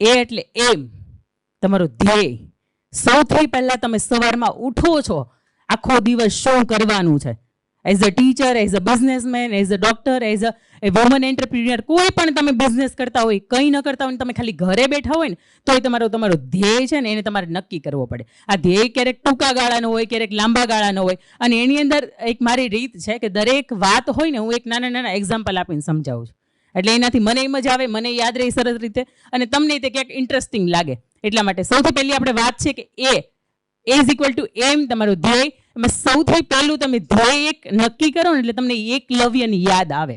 એ એટલે એમ તમારો ધ્યેય. સૌથી પહેલાં તમે સવારમાં ઉઠો છો. આખો દિવસ શું કરવાનું છે? As a teacher as a businessman as a doctor as a a woman entrepreneur કોઈ પણ તમે બિઝનેસ કરતા હોય, કંઈ ન કરતા હોય તમે ખાલી ઘરે બેઠા હોય ને તો એ તમારો તમારો ધ્યેય છે ને એને તમારે નક્કી કરવો પડે. આ ધ્યેય ક્યારેક ટૂંકા ગાળાનો હોય, ક્યારેક લાંબા ગાળાનો હોય. અને એની અંદર એક મારી રીત છે કે દરેક વાત હોય ને, હું એક નાના નાના એક્ઝામ્પલ આપીને સમજાવું છું. એટલે એનાથી મને મજા આવે, મને યાદ રહી સરસ રીતે. અને તમને તે ક્યાંક ઇન્ટરેસ્ટિંગ લાગે. એટલા માટે સૌથી પહેલી આપણે વાત છે કે એ એઝ ઇક્વલ ટુ એમ તમારું ધ્યેય. એમાં સૌથી પહેલું તમે ધ્યેય એક નક્કી કરો ને એટલે તમને એકલવ્યની યાદ આવે.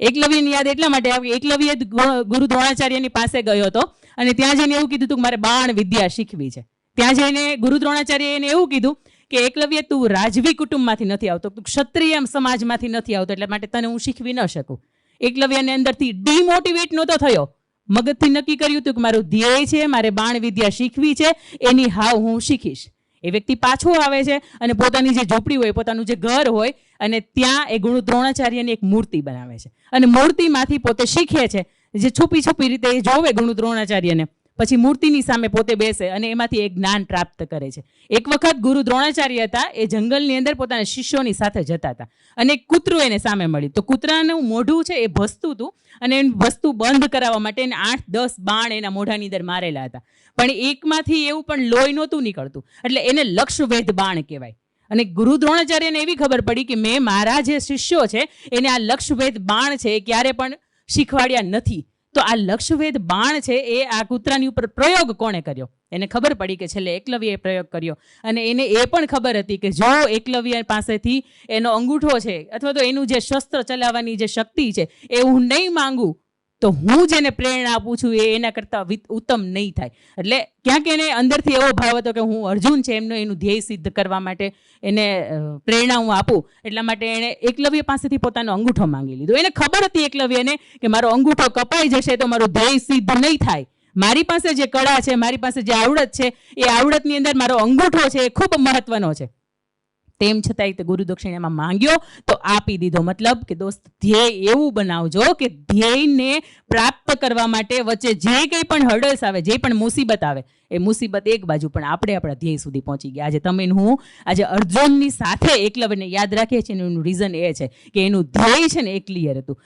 એકલવ્યની યાદ એટલા માટે આવે એકલવ્ય ગુરુ દ્રોણાચાર્યની પાસે ગયો હતો અને ત્યાં જઈને એવું કીધું હતું મારે બાણ વિદ્યા શીખવી છે. ત્યાં જઈને ગુરુ દ્રોણાચાર્ય એને એવું કીધું કે એકલવ્ય તું રાજવી કુટુંબમાંથી નથી આવતો, તું ક્ષત્રિય સમાજમાંથી નથી આવતો, એટલે માટે તને હું શીખવી ન શકું. એકલવ્યને અંદરથી ડિમોટિવેટ નહોતો થયો. મગજથી નક્કી કર્યું હતું કે મારું ધ્યેય છે, મારે બાણ વિદ્યા શીખવી છે, એની હાવ હું શીખીશ. એ વ્યક્તિ પાછો આવે છે અને પોતાની જે ઝૂંપડી હોય, પોતાનું જે ઘર હોય, અને ત્યાં એ ગુરુ દ્રોણાચાર્યની એક મૂર્તિ બનાવે છે. અને મૂર્તિમાંથી પોતે શીખે છે. જે છુપી છુપી રીતે એ જોવે ગુરુ દ્રોણાચાર્યને પછી મૂર્તિની સામે પોતે બેસે અને એમાંથી એક જ્ઞાન પ્રાપ્ત કરે છે. એક વખત ગુરુ દ્રોણાચાર્ય હતા, એ જંગલની અંદર પોતાના શિષ્યોની સાથે જતા હતા. અને કૂતરું એને સામે મળ્યું. તો કૂતરાનું મોઢું છે એ ભસતું હતું અને એનું વસ્તુ બંધ કરાવવા માટે એને આઠ, દસ બાણ એના મોઢાની અંદર મારેલા હતા. પણ એકમાંથી એવું પણ લોહી નહોતું નીકળતું. એટલે એને લક્ષવેધ બાણ કહેવાય. અને ગુરુ દ્રોણાચાર્યને એવી ખબર પડી કે મેં મારા જે શિષ્યો છે, એને આ લક્ષવેધ બાણ છે એ ક્યારે પણ શીખવાડ્યા નથી. તો આ લક્ષવેદ બાણ છે એ આ કૂતરાની ઉપર પ્રયોગ કોણે કર્યો? એને ખબર પડી કે છેલ્લે એકલવ્યએ પ્રયોગ કર્યો. અને એને એ પણ ખબર હતી કે જો એકલવ્ય પાસેથી એનો અંગૂઠો છે અથવા તો એનું જે શસ્ત્ર ચલાવવાની જે શક્તિ છે એ હું નહીં માંગુ તો હું જેને પ્રેરણા આપું છું એ એના કરતાં ઉત્તમ નહીં થાય. એટલે ક્યાંક એને અંદરથી એવો ભાવ હતો કે હું અર્જુન છે, એમનો એનું ધ્યેય સિદ્ધ કરવા માટે એને પ્રેરણા હું આપું, એટલા માટે એણે એકલવ્ય પાસેથી પોતાનો અંગૂઠો માંગી લીધો. એને ખબર હતી એકલવ્યને કે મારો અંગૂઠો કપાઈ જશે તો મારું ધ્યેય સિદ્ધ નહીં થાય. મારી પાસે જે કળા છે, મારી પાસે જે આવડત છે, એ આવડતની અંદર મારો અંગૂઠો છે એ ખૂબ મહત્વનો છે. તેમ છતાંય તે ગુરુ દક્ષિણામાં માંગ્યો, તો આપી દીધો. મતલબ કે દોસ્ત, ધ્યેય એવું બનાવજો કે ધ્યેયને પ્રાપ્ત કરવા માટે વચ્ચે જે કંઈ પણ હર્ડલ્સ આવે, જે પણ મુસીબત આવે, એ મુસીબત એક બાજુ, પણ આપણે આપણા ધ્યેય સુધી પહોંચી ગયા. આજે તમે હું, આજે અર્જુનની સાથે એકલવ્યને યાદ રાખીએ છીએ, એનું રીઝન એ છે કે એનું ધ્યેય છે ને એ ક્લિયર હતું.